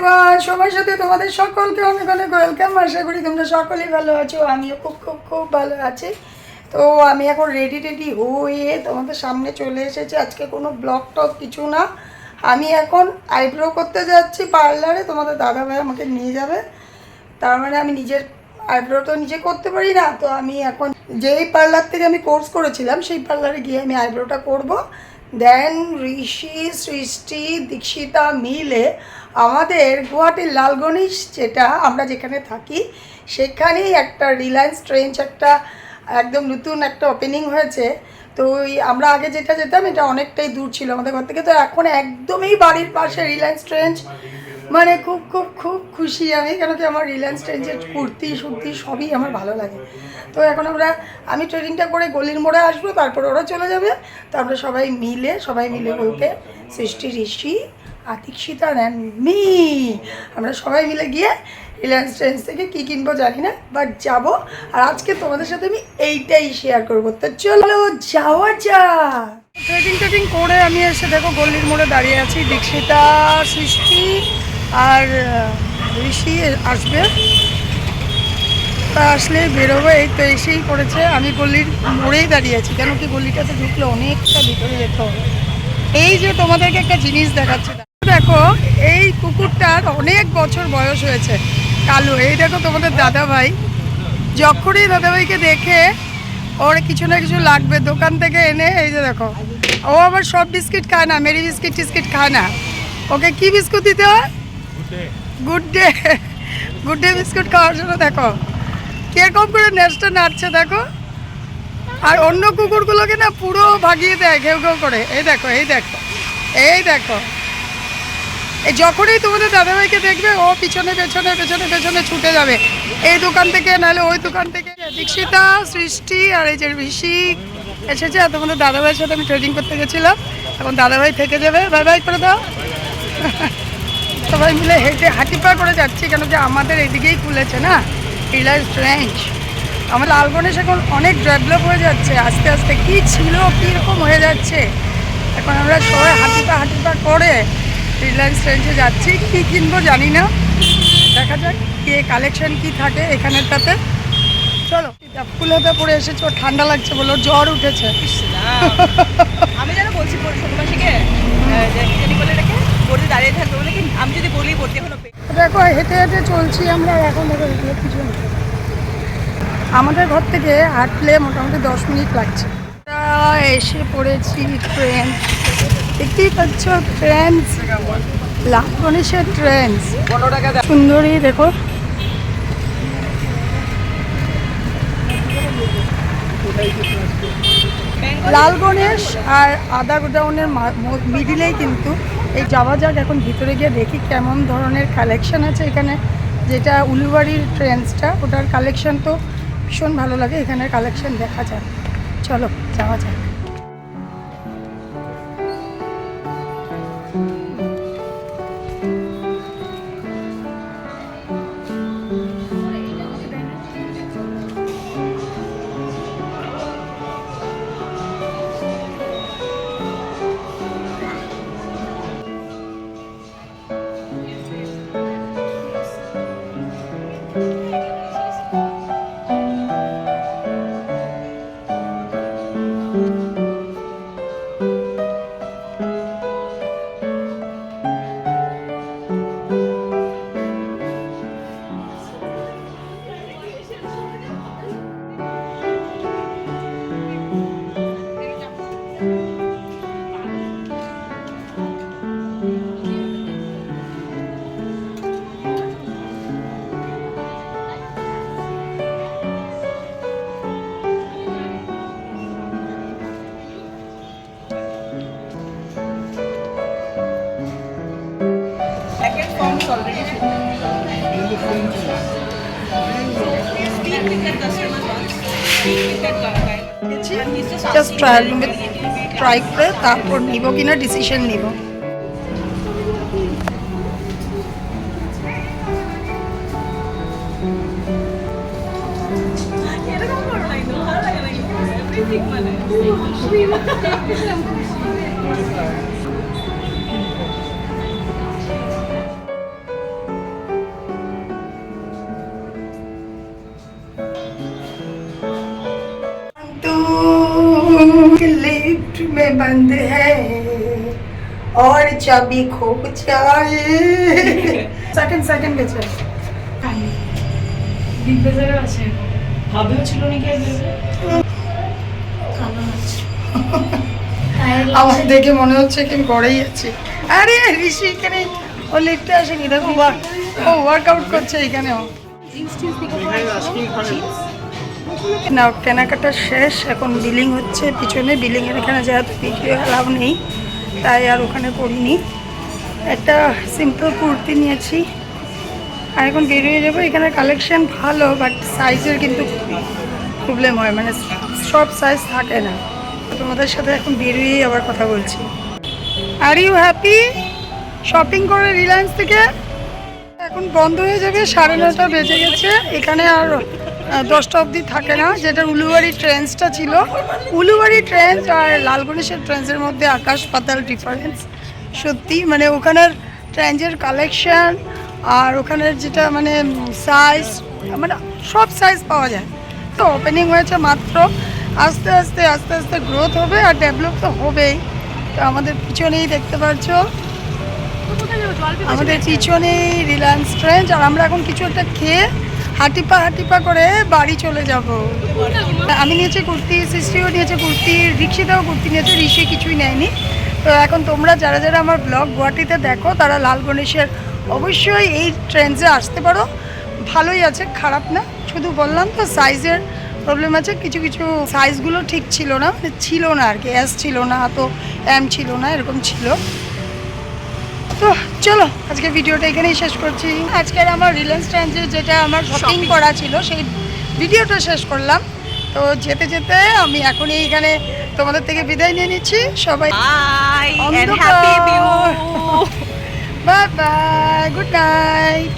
Everyone সবার সাথে তোমাদের সকলকে অনেক অনেক ওয়েলকাম আশা করি তোমরা সকলেই ভালো আছো। আমিও খুব খুব খুব ভালো আছি। তো আমি এখন রেডি টেডি হয়ে তোমাদের সামনে চলে এসেছি। আজকে কোনো ব্লগ টক কিছু না। আমি এখন আইব্রো করতে যাচ্ছি পার্লারে তোমাদের দাদাভাই আমাকে নিয়ে যাবে। তার মানে আমি নিজের আইব্রো তো নিজে করতে পারি না। তো আমি এখন যেই পার্লার থেকে আমি কোর্স করেছিলাম, সেই পার্লারে গিয়ে আমি আইব্রোটা করব। দেন ঋষি, সৃষ্টি, দীক্ষিতা মিলে আমাদের গুয়াহাটির লালগণেশ যেটা আমরা যেখানে থাকি, সেখানেই একটা রিলায়েন্স ট্রেঞ্চ একটা একদম নতুন একটা ওপেনিং হয়েছে। তো ওই আমরা আগে যেটা যেতাম, এটা অনেকটাই দূর ছিল আমাদের ঘর থেকে। তো এখন একদমই বাড়ির পাশে রিলায়েন্স ট্রেঞ্চ মানে খুব খুব খুব খুশি আমি কেন কি আমার রিলায়েন্স ট্রেঞ্চের কুর্তি সুর্তি সবই আমার ভালো লাগে। তো এখন আমরা, আমি ট্রেনিংটা করে গলির মোড়ে আসব, তারপর ওরা চলে যাবে। তো আমরা সবাই মিলে সবাই মিলে বলতে সৃষ্টি ঋষি আতিক্ষিতা অ্যান্ড মি। আমরা সবাই মিলে গিয়ে রিলায়েন্স ট্রেন্স থেকে কী কিনবো জানি না বাট যাব। আর আজকে তোমাদের সাথে আমি এইটাই শেয়ার করব। তো চলো যাওয়া যা ট্রেডিং ট্রেডিং করে আমি এসে দেখো গল্লির মোড়ে দাঁড়িয়ে আছি। দীক্ষিতা, সৃষ্টি আর ঋষি আসবে। তা আসলে বেরোবো, এই তো এসেই পড়েছে। আমি গল্লির মোড়েই দাঁড়িয়ে আছি, কেন কি গল্লিটাতে ঢুকলে অনেকটা ভিতরে যেতে হবে। এই যে তোমাদেরকে একটা জিনিস দেখাচ্ছে। দেখো এই কুকুরটার অনেক বছর বয়স হয়েছে। কালু এই দেখো তোমাদের দাদা ভাই যখনই দাদাভাইকে দেখে ওর কিছু না কিছু লাগবে দোকান থেকে এনে এই যে দেখো ও আবার সব বিস্কিট খায় না মেরি বিস্কিট টিস্কিট খায় না। ওকে কি বিস্কুট দিতে হয়? Good day good day biscuit খাওয়ার জন্য দেখো কীরকম করে নেচটা নাচছে দেখো। আর অন্য কুকুরগুলোকে না পুরো ভাগিয়ে দেয় ঘেউ ঘেউ করে। এই দেখো এই দেখো এই দেখো। যখনই তোমাদের দাদাভাইকে দেখবে, ও পিছনে, পেছনে পেছনে পেছনে ছুটে যাবে। এই দোকান থেকে, নাহলে ওই দোকান থেকে দীক্ষিতা, সৃষ্টি আর এই যে ঋষি এসেছে, আর তোমাদের দাদাভাইয়ের সাথে আমি ট্রেডিং করতে গেছিলাম। এখন দাদাভাই থেকে যাবে। বাই বাই করে দাও। সবাই মিলে হেঁটে হাঁটিপা করে যাচ্ছি, কেন কি আমাদের এদিকেই খুলেছে না? রিলায়েন্স রেঞ্জ আমার লাল গণেশ এখন অনেক ডেভেলপ হয়ে যাচ্ছে। আস্তে আস্তে কি ছিল কীরকম হয়ে যাচ্ছে? এখন আমরা সবাই হাঁটিপা হাঁটিপা করে রিলায়েন্স রেঞ্জে যাচ্ছি। কী কিনবো জানি না। দেখা যাক কে কালেকশন কি থাকে এখানেরটাতে। চলো ফুল হাতে পরে এসেছ ঠান্ডা লাগছে বলো জ্বর উঠেছে। আমি যেন বলছি রেখে দাঁড়িয়ে থাকবে বলে কি আমি যদি বলি পড়তে দেখো হেঁটে হেঁটে চলছি আমরা এখন পিছনে আমাদের ঘর থেকে হাঁটলে মোটামুটি দশ মিনিট লাগছে। এসে পড়েছি ট্রেন দেখতেই পাচ্ছ ট্রেন লাল গণেশের ট্রেন সুন্দরী, দেখো। লাল গণেশ আর আদা গোডাউনের মিডিলেই কিন্তু এই যাওয়া যাক, এখন ভিতরে গিয়ে দেখি কেমন ধরনের কালেকশন আছে এখানে। যেটা উলুবাড়ির ট্রেন্ডসটা ওটার কালেকশন তো ভীষণ ভালো লাগে, এখানের কালেকশন দেখা যাক। চলো, যাওয়া যাক। জাস্ট ট্রায়াল ট্রাই করে তারপর নিব কিনা ডিসিশন নিব এরকম में बंद है और चाबी खो जाए সেকেন্ড সেকেন্ড গেছে বিগ বাজারে আছে হাবেও ছিল নাকি এক জায়গায়? কালো আছে টায়ার আমার লাগছে। দেখে মনে হচ্ছে কি আমি ঘরেই আছি আরে ঋষি এখানে ও লিফটে আসেনি দেখো বা ও ওয়ার্কআউট করছে এখানেও না, কেনাকাটা শেষ, এখন বিলিং হচ্ছে, পিছনে বিলিংয়ের এখানে যেহেতু ভিডিও অ্যালাউ নেই, তাই আর ওখানে করিনি। একটা সিম্পল কুর্তি নিয়েছি। আর এখন বেরিয়ে যাব, এখানে কালেকশান ভালো বাট সাইজের কিন্তু প্রবলেম হয় মানে সব সাইজ থাকে না। তোমাদের সাথে এখন বেরিয়েই আবার কথা বলছি। আর ইউ হ্যাপি শপিং করে রিলায়েন্স থেকে? এখন বন্ধ হয়ে যাবে, সাড়ে নটা বেজে গেছে, এখানে আর দশটা অবধি থাকে না যেটা উলুবাড়ি ট্রেন্সটা ছিল। উলুবাড়ি ট্রেন্স আর লাল গণেশের ট্রেন্সের মধ্যে আকাশ পাতাল ডিফারেন্স সত্যি মানে ওখানের ট্রেন্সের কালেকশন আর ওখানের যেটা মানে সাইজ মানে সব সাইজ পাওয়া যায়। তো ওপেনিং হয়েছে মাত্র। আস্তে আস্তে আস্তে আস্তে গ্রোথ হবে আর ডেভেলপ তো হবেই। তো আমাদের পিছনেই দেখতে পাচ্ছ আমাদের পিছনেই রিলায়েন্স ট্রেন্ড আর আমরা এখন কিছু একটা খেয়ে হাটিপা হাটিপা করে বাড়ি চলে যাব। আমি নিয়েছি কুর্তি সৃষ্টিও নিয়েছে কুর্তি রিক্সিতাও কুর্তি নিয়েছে, ঋষি কিছুই নেয়নি। তো এখন তোমরা যারা যারা আমার ব্লগ গুয়াহাটিতে দেখো, তারা লাল গণেশের অবশ্যই এই ট্রেন্ডসে আসতে পারো। ভালোই আছে, খারাপ না। শুধু বললাম তো সাইজের প্রবলেম আছে। কিছু কিছু সাইজগুলো ঠিক ছিল না মানে ছিল না আর কি এস ছিল না, তো এম ছিল না, এরকম ছিল। তো চলো আজকে ভিডিওটা এখানেই শেষ করছি। আজকের আমার রিলায়েন্স ট্রেন্ডে যেটা আমার শপিং করা ছিল সেই ভিডিওটা শেষ করলাম। তো যেতে যেতে আমি এখনই এখানে তোমাদের থেকে বিদায় নিয়ে নিচ্ছি। সবাই। Bye bye good night